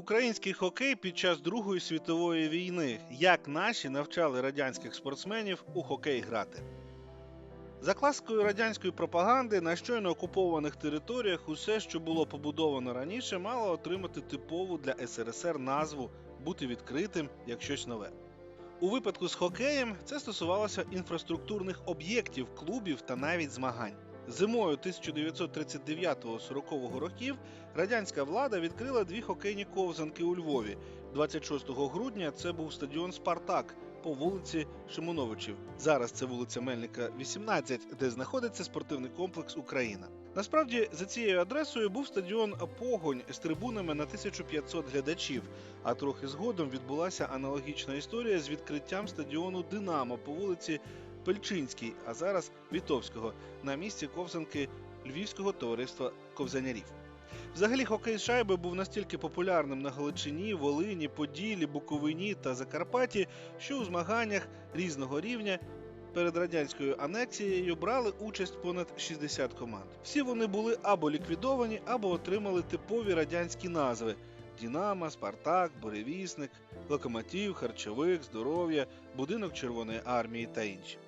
Український хокей під час Другої світової війни. Як наші навчали радянських спортсменів у хокей грати. За класикою радянської пропаганди на щойно окупованих територіях усе, що було побудовано раніше, мало отримати типову для СРСР назву бути відкритим як щось нове. У випадку з хокеєм це стосувалося інфраструктурних об'єктів, клубів та навіть змагань. Зимою 1939-40 років радянська влада відкрила дві хокейні ковзанки у Львові. 26 грудня це був стадіон Спартак по вулиці Шимоновичів. Зараз це вулиця Мельника, 18, де знаходиться спортивний комплекс Україна. Насправді за цією адресою був стадіон Погонь з трибунами на 1500 глядачів. А трохи згодом відбулася аналогічна історія з відкриттям стадіону Динамо по вулиці Пельчинській, а зараз Вітовського, на місці ковзанки Львівського товариства ковзанярів. Взагалі, хокей з шайби був настільки популярним на Галичині, Волині, Поділлі, Буковині та Закарпатті, що у змаганнях різного рівня перед радянською анексією брали участь понад 60 команд. Всі вони були або ліквідовані, або отримали типові радянські назви: Дінамо, Спартак, Буревісник, Локомотив, Харчовик, Здоров'я, Будинок Червоної армії та інші.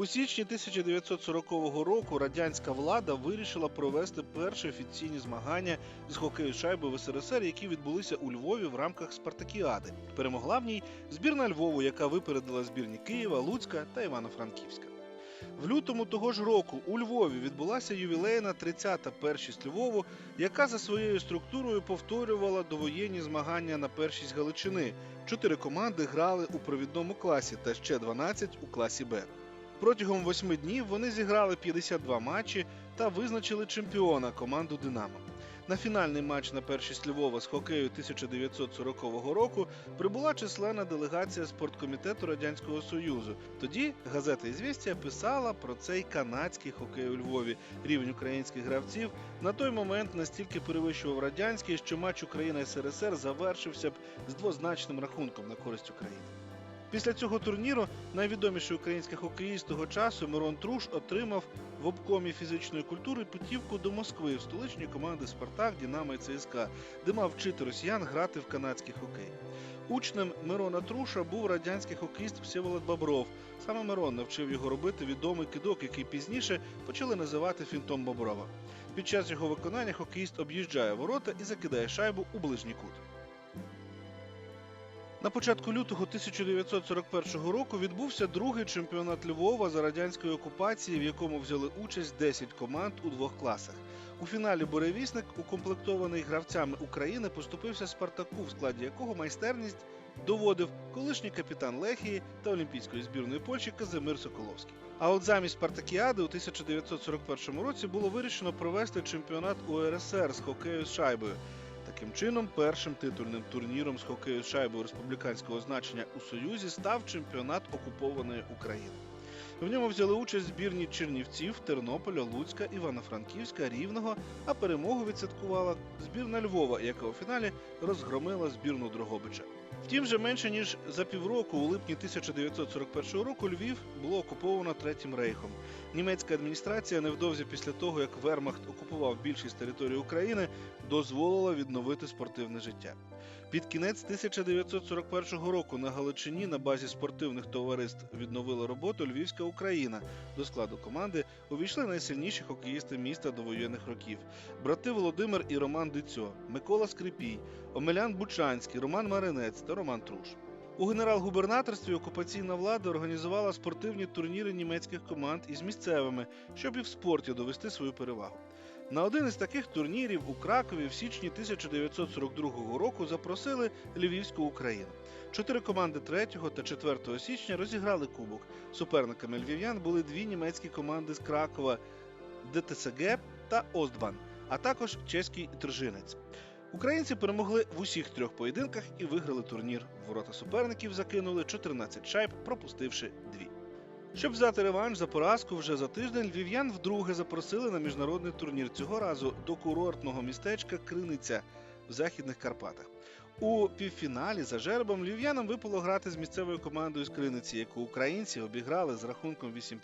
У січні 1940 року радянська влада вирішила провести перші офіційні змагання з хокею шайби в СРСР, які відбулися у Львові в рамках Спартакіади. Перемогла в ній збірна Львову, яка випередила збірні Києва, Луцька та Івано-Франківська. В лютому того ж року у Львові відбулася ювілейна 30-та першість Львову, яка за своєю структурою повторювала довоєнні змагання на першість Галичини. Чотири команди грали у провідному класі та ще 12 у класі Б. Протягом восьми днів вони зіграли 52 матчі та визначили чемпіона команду Динамо. На фінальний матч на першість Львова з хокею 1940 року прибула численна делегація спорткомітету Радянського Союзу. Тоді газета «Ізвістія» писала про цей канадський хокей у Львові. Рівень українських гравців на той момент настільки перевищував радянський, що матч Україна СРСР завершився б з двозначним рахунком на користь України. Після цього турніру найвідоміший український хокеїст того часу Мирон Труш отримав в обкомі фізичної культури путівку до Москви в столичні команди Спартак, Дінамо і ЦСКА, де мав вчити росіян грати в канадський хокей. Учнем Мирона Труша був радянський хокеїст Всеволод Бобров. Саме Мирон навчив його робити відомий кидок, який пізніше почали називати фінтом Боброва. Під час його виконання хокеїст об'їжджає ворота і закидає шайбу у ближній кут. На початку лютого 1941 року відбувся другий чемпіонат Львова за радянської окупації, в якому взяли участь 10 команд у двох класах. У фіналі Буревісник, укомплектований гравцями України, поступився Спартаку, в складі якого майстерність доводив колишній капітан Лехії та Олімпійської збірної Польщі Казимир Соколовський. А от замість Спартакіади у 1941 році було вирішено провести чемпіонат УРСР з хокею з шайбою. Таким чином, першим титульним турніром з хокею шайбою республіканського значення у Союзі став чемпіонат окупованої України. В ньому взяли участь збірні Чернівців, Тернополя, Луцька, Івано-Франківська, Рівного, а перемогу відсвяткувала збірна Львова, яка у фіналі розгромила збірну Дрогобича. Втім, вже менше ніж за півроку, у липні 1941 року, Львів було окуповано Третім рейхом. Німецька адміністрація невдовзі після того, як Вермахт окупував більшість території України, дозволила відновити спортивне життя. Під кінець 1941 року на Галичині на базі спортивних товариств відновила роботу Львівська Україна. До складу команди увійшли найсильніші хокеїсти міста довоєнних років: брати Володимир і Роман Дицьо, Микола Скрипій, Омелян Бучанський, Роман Маринець та Роман Труш. У генерал-губернаторстві окупаційна влада організувала спортивні турніри німецьких команд із місцевими, щоб і в спорті довести свою перевагу. На один із таких турнірів у Кракові в січні 1942 року запросили Львівську Україну. Чотири команди 3 та 4 січня розіграли кубок. Суперниками львів'ян були дві німецькі команди з Кракова ДТСГ та Остбан, а також чеський Тржинець. Українці перемогли в усіх трьох поєдинках і виграли турнір. Ворота суперників закинули 14 шайб, пропустивши дві. Щоб взяти реванш за поразку, вже за тиждень львів'ян вдруге запросили на міжнародний турнір цього разу до курортного містечка Криниця. в Західних Карпатах. У півфіналі за жеребом львів'янам випало грати з місцевою командою з Криниці, яку українці обіграли з рахунком 8-5.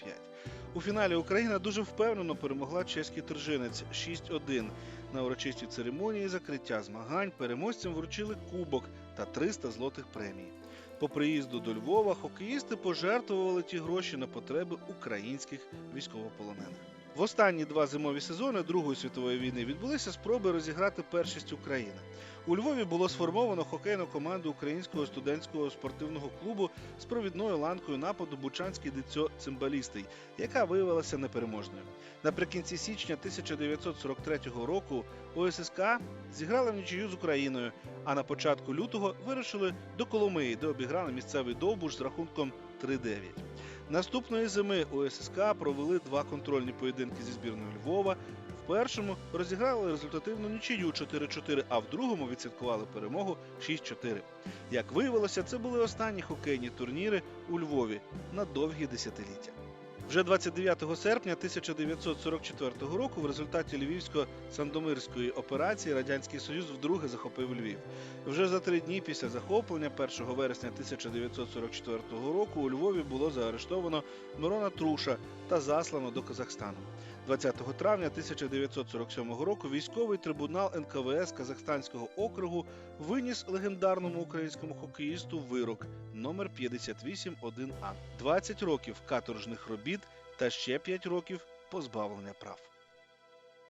У фіналі Україна дуже впевнено перемогла чеський торжинець 6-1. На урочистій церемонії закриття змагань переможцям вручили кубок та 300 злотих премій. По приїзду до Львова хокеїсти пожертвували ті гроші на потреби українських військовополонених. В останні два зимові сезони Другої світової війни відбулися спроби розіграти першість України. У Львові було сформовано хокейну команду українського студентського спортивного клубу з провідною ланкою нападу Бучанський дицьо Цимбалістий, яка виявилася непереможною. Наприкінці січня 1943 року ОССК зіграли в нічию з Україною, а на початку лютого вирушили до Коломиї, де обіграли місцевий довбуш з рахунком 3-9. Наступної зими УССК провели два контрольні поєдинки зі збірною Львова. В першому розіграли результативну нічию 4-4, а в другому відсвяткували перемогу 6-4. Як виявилося, це були останні хокейні турніри у Львові на довгі десятиліття. Вже 29 серпня 1944 року в результаті львівсько-сандомирської операції Радянський Союз вдруге захопив Львів. Вже за три дні після захоплення, 1 вересня 1944 року, у Львові було заарештовано Мирона Труша та заслано до Казахстану. 20 травня 1947 року військовий трибунал НКВС Казахстанського округу виніс легендарному українському хокеїсту вирок номер 581А 20 років каторжних робіт та ще 5 років позбавлення прав.